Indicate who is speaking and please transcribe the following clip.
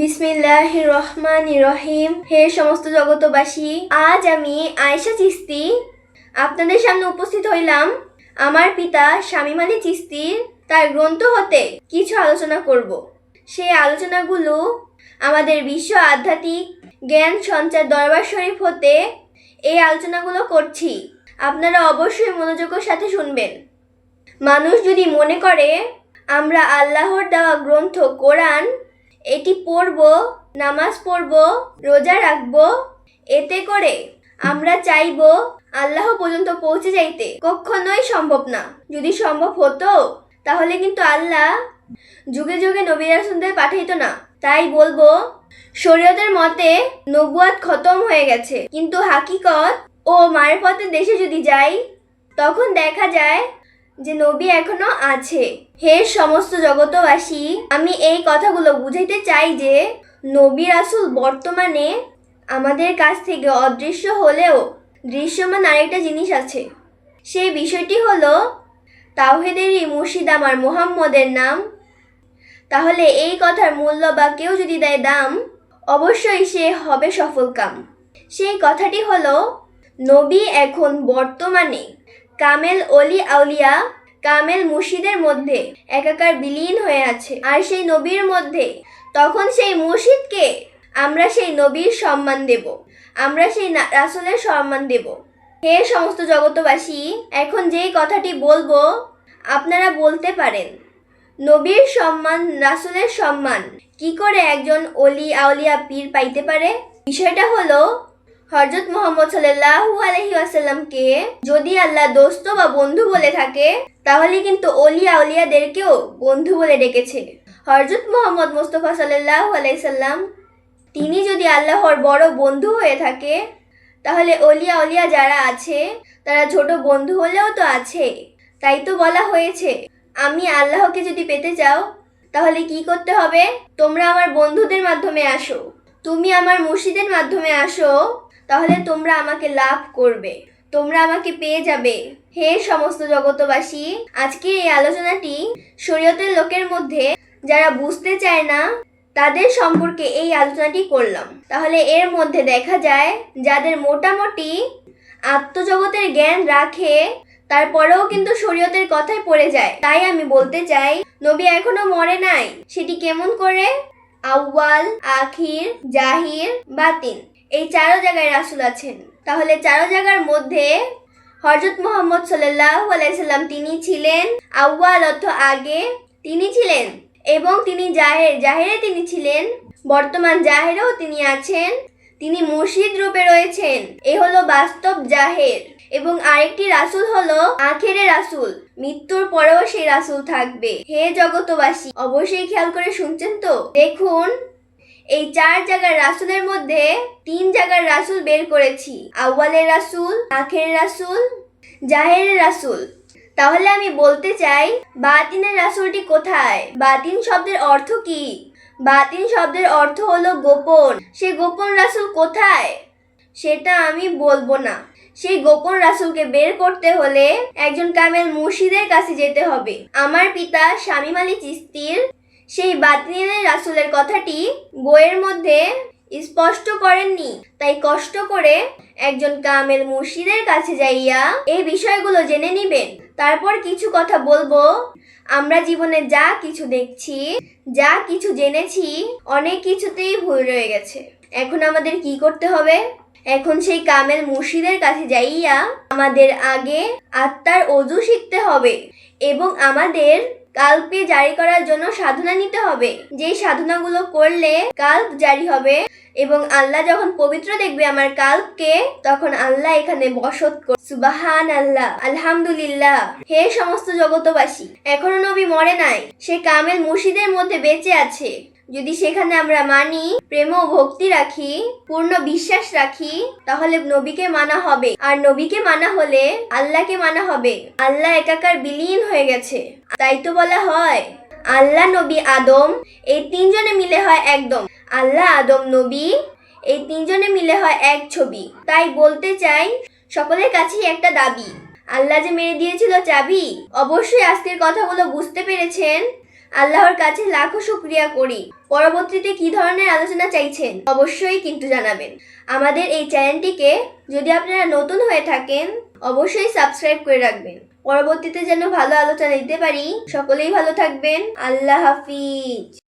Speaker 1: বিসমিল্লাহ রহমান রহিম হে সমস্ত জগতবাসী আজ আমি আয়েশা চিস্তি আপনাদের সামনে উপস্থিত হইলাম। আমার পিতা শামীম আলী চিস্তির তার গ্রন্থ হতে কিছু আলোচনা করব। সেই আলোচনাগুলো আমাদের বিশ্ব আধ্যাত্মিক জ্ঞান সঞ্চার দরবার শরীফ হতে এই আলোচনাগুলো করছি। আপনারা অবশ্যই মনোযোগের সাথে শুনবেন। মানুষ যদি মনে করে, আমরা আল্লাহর দেওয়া গ্রন্থ কোরআন এটি পড়ব, নামাজ পড়ব, রোজা রাখব, এতে করে আমরা চাইব আল্লাহ পর্যন্ত পৌঁছে যাইতে। কখনোই সম্ভব না। যদি সম্ভব হতো, তাহলে কিন্তু আল্লাহ যুগে যুগে নবী পাঠাইতো না। তাই বলব, শরীয়তের মতে নবুয়াত খতম হয়ে গেছে। কিন্তু হাকিকত ও মায়ের পথের দেশে যদি যাই, তখন দেখা যায় যে নবী এখনও আছে। হে সমস্ত জগতবাসী আমি এই কথাগুলো বুঝাইতে চাই যে, নবী রাসুল বর্তমানে আমাদের কাছ থেকে অদৃশ্য হলেও দৃশ্যমান আরেকটা জিনিস আছে। সেই বিষয়টি হলো, তাওহেদেরই মুর্শিদ আমার মোহাম্মদের নাম। তাহলে এই কথার মূল্য বা কেউ যদি দেয় দাম, অবশ্যই সে হবে সফলকাম। সেই কথাটি হলো, নবী এখন বর্তমানে কামেল অলি আউলিয়া কামেল মুর্শিদের মধ্যে একাকার বিলীন হয়ে আছে। আর সেই নবীর মধ্যে? তখন সেই মুর্শিদকে আমরা সেই নবীর সম্মান দেব। আমরা সেই রাসূলের সম্মান দেব। হে সমস্ত জগতবাসী এখন যেই কথাটি বলব, আপনারা বলতে পারেন, নবীর সম্মান, রাসূলের সম্মান কি করে একজন অলি আউলিয়া পীর পাইতে পারে? বিষয়টা হলো হজরত মোহাম্মদ সাল্লাল্লাহু আলহি আসাল্লামকে যদি আল্লাহ দোস্ত বা বন্ধু বলে থাকে, তাহলে কিন্তু অলি আউলিয়াদেরকেও বন্ধু বলে ডেকেছে। হজরত মোহাম্মদ মুস্তফা সাল্লাল্লাহু আলাইসাল্লাম তিনি যদি আল্লাহর বড় বন্ধু হয়ে থাকে, তাহলে অলিয়া অলিয়া যারা আছে, তারা ছোট বন্ধু হলেও তো আছে। তাই তো বলা হয়েছে, আমি আল্লাহকে যদি পেতে চাও, তাহলে কি করতে হবে? তোমরা আমার বন্ধুদের মাধ্যমে আসো। তুমি আমার মুর্শিদের মাধ্যমে আসো। তাহলে তোমরা আমাকে লাভ করবে। তোমরা আমাকে পেয়ে যাবে। হে সমস্ত জগতবাসী আজকে এই আলোচনাটি শরীয়তের লোকের মধ্যে যারা বুঝতে চায় না, তাদের সম্পর্কে এই আলোচনাটি করলাম। তাহলে এর মধ্যে দেখা যায়, যাদের মোটামুটি আত্মজগতের জ্ঞান রাখে, তারপরেও কিন্তু শরীয়তের কথায় পড়ে যায়। তাই আমি বলতে চাই, নবী এখনও মরে নাই? সেটি কেমন করে? আউয়াল, আখির, জাহির বাতিন এই চারো জায়গায় রাসুল আছেন। তাহলে চারো জায়গার মধ্যে হজরত মোহাম্মদ সাল্লাহ আলাইসাল্লাম তিনি ছিলেন, আউয়াল অর্থ আগে তিনি ছিলেন এবং তিনি জাহের, জাহেরে তিনি ছিলেন, বর্তমান জাহেরেও তিনি আছেন, তিনি মুর্শিদ রূপে রয়েছেন। এ হলো বাস্তব জাহের এবং আরেকটি রাসূল হলো আখেরে রাসূল। মৃত্যুর পরেও সেই রাসূল থাকবে। হে জগতবাসী অবশ্যই খেয়াল করে শুনছেন তো? দেখুন এই চার জায়গার রাসূলের মধ্যে তিন জায়গার রাসুল বের করেছি। আউয়ালের রাসুল, আখের রাসুল, জাহেরের রাসুল। তাহলে আমি বলতে চাই, বাতিনের রাসুলটি কোথায়? বাতিন শব্দের অর্থ কি? বাতিন শব্দের অর্থ হলো গোপন। সে গোপন রাসুল কোথায়? সেটা আমি বলব না। সেই গোপন রাসুলকে বের করতে হলে একজন কামেল মুর্শিদের কাছে যেতে হবে। আমার পিতা শামীম আলী চিস্তির সেই বাতিনের রাসূলের কথাটি বইয়ের মধ্যে স্পষ্ট করেননি। তাই কষ্ট করে একজন কামেল মুর্শিদের কাছে যাইয়া এই বিষয়গুলো জেনে নিবেন। তারপর কিছু কথা বলব। আমরা জীবনে যা কিছু দেখছি, যা কিছু জেনেছি, অনেক কিছুতেই ভুল রয়ে গেছে। এখন আমাদের কি করতে হবে? এখন সেই কামেল মুর্শিদের কাছে যাইয়া আমাদের আগে আত্মার অজু শিখতে হবে। এবং আমাদের কাল্পে জারি করার জন্য সাধনা নিতে হবে। যেই সাধনাগুলো করলে কাল্প জারি হবে এবং আল্লাহ যখন পবিত্র দেখবে আমার কাল্পকে, তখন আল্লাহ এখানে বসত কর সুবাহান আল্লাহ আলহামদুলিল্লাহ, হে সমস্ত জগতবাসী এখনও নবী মরে নাই, সে কামেল মুর্শিদের মধ্যে বেঁচে আছে। যদি সেখানে আমরা মানি, প্রেম ও ভক্তি রাখি, পূর্ণ বিশ্বাস রাখি, তাহলে নবীকে মানা হবে। আর নবীকে মানা হলে আল্লাহকে মানা হবে। আল্লাহ একাকার বিলীন হয়ে গেছে। তাই তো বলা হয়, আল্লাহ নবী আদম, এই তিনজনে মিলে হয় একদম। আল্লাহ আদম নবী, এই তিনজনে মিলে হয় এক ছবি। তাই বলতে চাই, সকলের কাছেই একটা দাবি। আল্লাহ যে মেরে দিয়েছিল চাবি, অবশ্যই আজকের কথাগুলো বুঝতে পেরেছেন। আল্লাহর কাছে লাখো শুক্রিয়া করি। পরবর্তীতে কি ধরনের আলোচনা চাইছেন? অবশ্যই কিন্তু জানাবেন। আমাদের এই চ্যানেলটিকে যদি আপনারা নতুন হয়ে থাকেন, অবশ্যই সাবস্ক্রাইব করে রাখবেন। পরবর্তীতে যেন ভালো আলোচনা দিতে পারি, সকলেই ভালো থাকবেন। আল্লাহ হাফিজ।